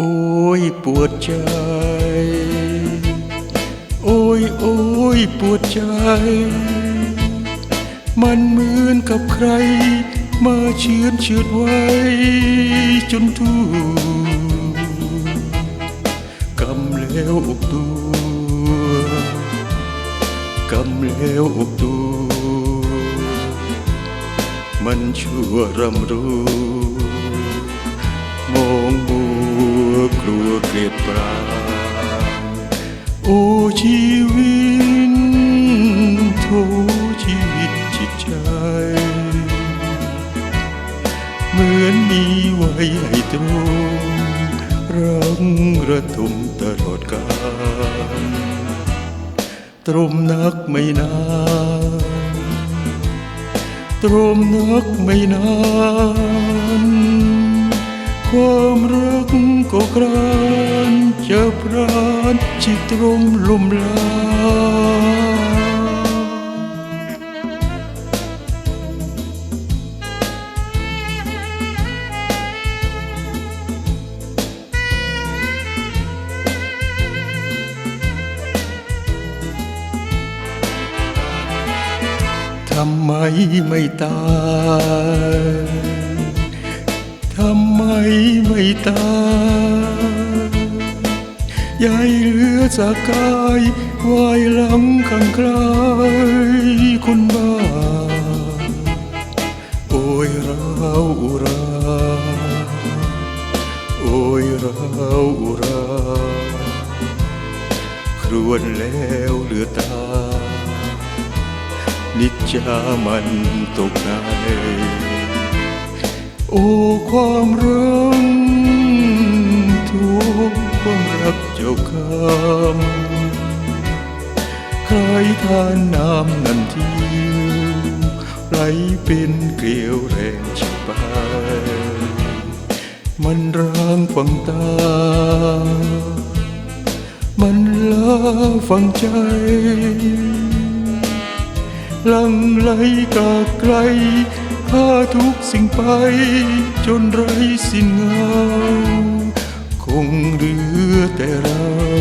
โอ้ยปวดใจ โอ้ยโอ้ยปวดใจ มันเหมือนกับใคร มาเชือนเชือดไว้ จนทั่กำแล้วอกตัวกำแล้วอกตัว มันชั่วรำรู้ เกลียดปราโอ้ชีวิตโทชีวิตจิตใจ เหมือนมีไว้ให้ตรงรังระทมตลอดกาลตรมนักไม่นานตรมนักไม่นานความรัก ก็กรานเจะพรานจิตรมลมลาทำไมไม่ตาย ทำไมไม่ตาย ยายเหลือจากกายวายหลังข้างใครคนบ้าโอ้ยเราอุรา โอ้ยเราอุรา ครวนแล้วเหลือตา นิจจามันตกในโอ้ความรัก รักเจ้าคำใครทานน้ำนันทิวไหลเป็นเกลียวแรงชิบไป มันร้างฝังตา มันลาฝังใจลังไหลกาไกลพาทุกสิ่งไป จนไรสิ้นงา ค